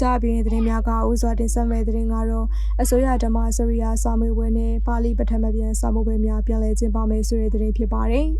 ကြပြင်းသတင်းများကဥစွာတင်ဆက်မဲ့သတင်းကတော့အစိုးရဓမ္မစရိယာစာမေးပွဲနဲ့ပါဠိပထမပြန်စာမေးပွဲများပြန်လည်ကျင်းပမယ်ဆိုတဲ့သတင်းဖြစ်ပါတယ်။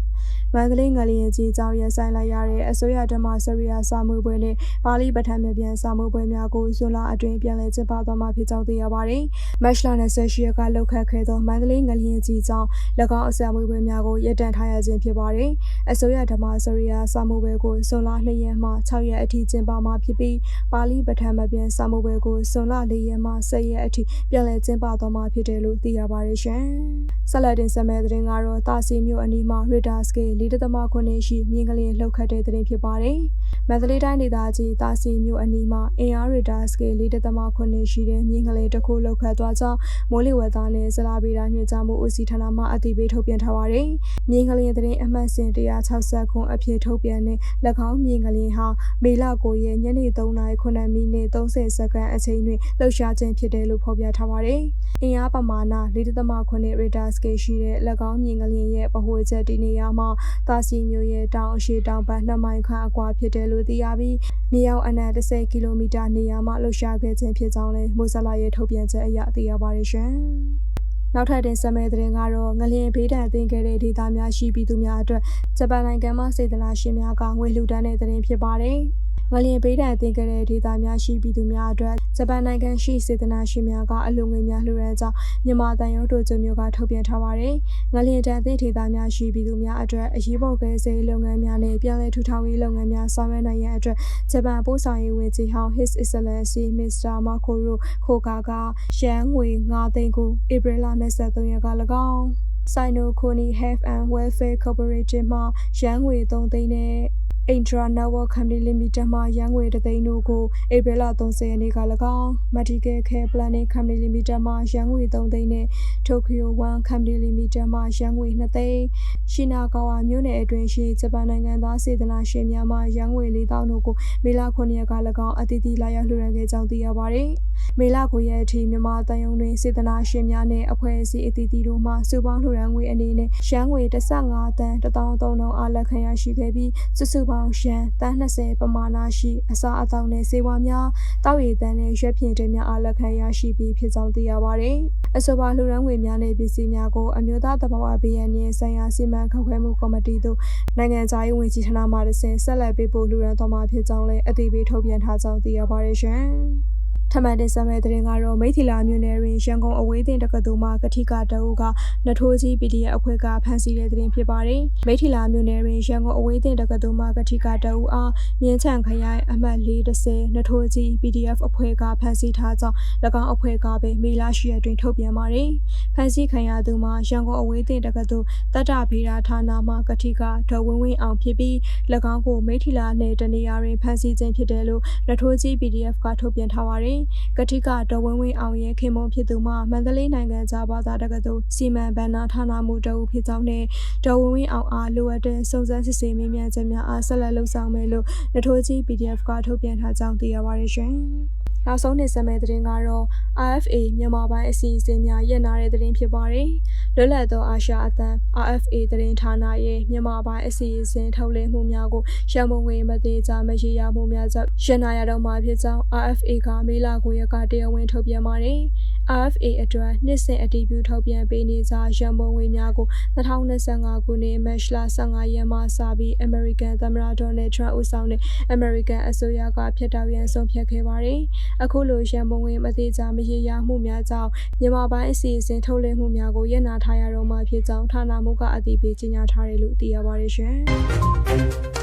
မန္တလေးငလျင်ကြီးကြောင့်ရဆိုင်လိုက်ရတဲ့အစိုးရဓမ္မစရိယာစာမေးပွဲနဲ့ပါဠိပထမပြန်စာမေးပွဲများကိုဇွန်လအတွင်းပြန်လည်ကျင်းပသွားမှာဖြစ်ကြောင်းသိရပါတယ်။မတ်လ28ရက်ကလှုပ်ခတ်ခဲ့သောမန္တလေးငလျင်ကြီးကြောင့်၎င်းအစာမေးပွဲများကိုရပ်တန့်ထားရခြင်းဖြစ်ပါတယ်။အစိုးရဓမ္မစရိယာစာမေးပွဲကိုဇွန်လ2ရက်မှ6ရက်အထိကျင်းပမှာဖြစ်ပြီးပါဠိပထမပြန်စာမေးပွဲကိုဇွန်လ4ရက်မှ10ရက်အထိပြန်လည်ကျင်းပသွားမှာဖြစ်တယ်လို့သိရပါတယ်ရှင်။ဆက်လက်တင်ဆက်မယ့်သတင်းကတော့တာစီမြို့အနီးမှာ Ritter Scale 4.9ရှိမြင်းကလေးလှုပ်ခတ်တဲ့သတင်းဖြစ်ပါတယ်။ မန္တလေးတိုင်းဒေသကြီးတာစီမြို့အနီးမှာအင်အား Ritter Scale 4.9ရှိတဲ့မြင်းကလေးတစ်ခုလှုပ်ခတ်သွားကြောင်းမိုးလေဝသနဲ့ဇလာဗီတာညွှန်ကြားမှုဦးစီးဌာနမှအသိပေးထုတ်ပြန်ထားပါတယ်။မြင်းကလေးသတင်းအမှတ်စဉ်160ခုအဖြစ်ထုတ်ပြန်တဲ့၎င်းမြင်းကလေးဟာမေလ9ရက်ညနေ3:09မိနစ်30စက္ကန့်အချိန်တွင်လှုပ်ရှားခြင်းဖြစ်တယ်လို့ဖော်ပြထားပါတယ်။အင်အားပမာဏ4.9 Richter scale ရှိတဲ့၎င်းမြင်ကလျင်ရဲ့ပဟိုချက်တည်နေရာမှာတာစီမျိုးရဲ့တောင်အရှိတောင်ဘက်2မိုင်ခန့်အကွာဖြစ်တယ်လို့သိရပြီးမြေရောက်အနက်10ကီလိုမီတာနေရာမှာလှုပ်ရှားခဲ့ခြင်းဖြစ်ကြောင်းလည်းမိုဆလာရဲ့ထုတ်ပြန်ချက်အရသိရပါတယ်ရှင်။နောက်ထပ်တင်ဆက်မယ့်သတင်းကတော့ငလျင်ဘေးဒဏ်သင့်ခဲ့တဲ့ဒေသများရှိပြည်သူများအတွက်ဂျပန်နိုင်ငံမှစေတနာရှင်များကငွေလှူဒန်းတဲ့သတင်းဖြစ်ပါတယ်။ ငလျင်ပေးတံတင်ခဲ့တဲ့ဒေသများရှိပြည်သူများအတွက်ဂျပန်နိုင်ငံရှိစေတနာရှင်များကအလူငွေများလှူဒါန်းကြောင်းမြန်မာတန်ရုံးတို့ကျမျိုးကထုတ်ပြန်ထားပါတယ်။ငလျင်တန်တဲ့ဒေသများရှိပြည်သူများအတွက်အရေးပေါ်ကယ်ဆယ်လုပ်ငန်းများနဲ့ပြည်လဲထူထောင်ရေးလုပ်ငန်းများဆောင်ရွက်နိုင်ရန်အတွက်ဂျပန်ပို့ဆောင်ရေးဝန်ကြီးဟောင်း His Excellency Mr. Makoro Koga ကရှမ်းငွေ9သိန်းကိုဧပြီလ23ရက်က၎င်း Sino Koni Health and Welfare Corporation မှရန်ငွေ3သိန်းနဲ့ Intra Network Company Limited မှရန်ငွေတသိန်းတို့ကိုဧပြီလ30ရက်နေ့က၎င်း Medical Care Planning Company Limited မှရန်ငွေ3သိန်းနဲ့ Tokyo One Company Limited မှရန်ငွေ2သိန်းရှိနာကာဝါမြို့နယ်အတွင်းရှိဂျပန်နိုင်ငံသားစေတနာရှင်များမှရန်ငွေ4000တို့ကိုမေလ9ရက်က၎င်းအသီးသီးလာရောက်လှူဒါန်းခဲ့ကြောင်းသိရပါတယ်။မေလ9ရက်အထိမြန်မာတန်ယုံတွင်စေတနာရှင်များနဲ့အဖွဲ့အစည်းအသီးသီးတို့မှစုပေါင်းလှူဒါန်းငွေအနေနဲ့ရန်ငွေ15တန်း1300အားလက်ခံရရှိခဲ့ပြီးစုစုပေါင်းပေါင်းရှမ်းတန်း20ပမာဏရှိအစားအသောက်နဲ့ဆေးဝါးများတောက်ရည်တန်းနဲ့ရွက်ဖြင့်တွေများအားလက်ခံရရှိပြီးဖြစ်ကြောင်းသိရပါတယ်။အဆိုပါလှူဒန်းငွေများနဲ့ပစ္စည်းများကိုအမျိုးသားတဘာဝဘေးရန်ရဲ့ဆိုင်ရာစီမံခန့်ခွဲမှုကော်မတီသို့နိုင်ငံသားရေးဝန်ကြီးဌာနမှတဆင့်ဆက်လက်ပေးပို့လှူဒန်းတော်မှာဖြစ်ကြောင်းလည်းအသိပေးထုတ်ပြန်ထားကြောင်းသိရပါတယ်ရှင်။ ထမန်တင်ဆက်မဲ့သတင်းကတော့မိထီလာမြို့နယ်တွင်ရန်ကုန်အဝေးသင်တက္ကသိုလ်မှကတိကတအုပ်ကနထိုးကြီး PDF အဖွဲ့ကဖမ်းဆီးတဲ့သတင်းဖြစ်ပါတယ်။မိထီလာမြို့နယ်တွင်ရန်ကုန်အဝေးသင်တက္ကသိုလ်မှကတိကတအုပ်အားမြင်းချံခရိုင်အမှတ်430နထိုးကြီး PDF အဖွဲ့ကဖမ်းဆီးထားကြောင်း၎င်းအဖွဲ့ကပဲမေလ10ရက်တွင်ထုတ်ပြန်ပါတယ်။ဖမ်းဆီးခံရသူမှာရန်ကုန်အဝေးသင်တက္ကသိုလ်တတ္တဗေဒဌာနမှကတိကဒေါ်ဝင်းဝင်းအောင်ဖြစ်ပြီး၎င်းကိုမိထီလာနယ်တနေရာတွင်ဖမ်းဆီးခြင်းဖြစ်တယ်လို့နထိုးကြီး PDF ကထုတ်ပြန်ထားပါတယ်။ကတိကဒေါ်ဝင်းဝင်းအောင်ရဲ့ခင်မုန်းဖြစ်သူမှမန္တလေးနိုင်ငံသားဘာသာတက္ကသိုလ်စီမံဘဏ္ဍာဌာနမှတအုပ်ဖြစ်ကြောင်းနဲ့ဒေါ်ဝင်းဝင်းအောင်အားလိုအပ်တဲ့စုံစမ်းစစ်ဆေးမေးမြန်းချက်များအားဆက်လက်လှုပ်ဆောင်မယ်လို့နထိုးကြီး PDF ကထုတ်ပြန်ထားကြောင်းသိရပါတယ်ရှင်။ နောက်ဆုံးနေဆက်မဲ့သတင်းကတော့ RFA မြန်မာပိုင်းအစီအစဉ်များရက်နာတဲ့သတင်းဖြစ်ပါတယ်။လွတ်လပ်သောအာရှအသံ RFA သတင်းဌာနရဲ့မြန်မာပိုင်းအစီအစဉ်ထုတ်လွှင့်မှုများကိုရန်ပုံငွေမသေးကြမရှိရမှုများကြောင့်ရန်နာရတော့မှာဖြစ်ကြောင်း RFA ကမေလ9ရက်ကတရားဝင်ထုတ်ပြန်ပါတယ်။ RFA အတွက်နှစ်စဉ်အတည်ပြုထုတ်ပြန်ပေးနေကြရန်ပုံငွေများကို2025ခုနှစ်မတ်လ15ရက်မှစပြီး American သမ္မတ Donald Trump ဦးဆောင်တဲ့ American အစိုးရကဖျက်တောက်ရန်ဆုံးဖြတ်ခဲ့ပါတယ်။အခုလိုရန်ပုံငွေမသေးကြမရေရာမှုများကြောင့်မြန်မာပိုင်းအစီအစဉ်ထုတ်လွှင့်မှုများကိုရပ်နားထားရတော့မှဖြစ်ကြောင်းဌာနမှကအတည်ပြုကြေညာထားတယ်လို့သိရပါတယ်ရှင်။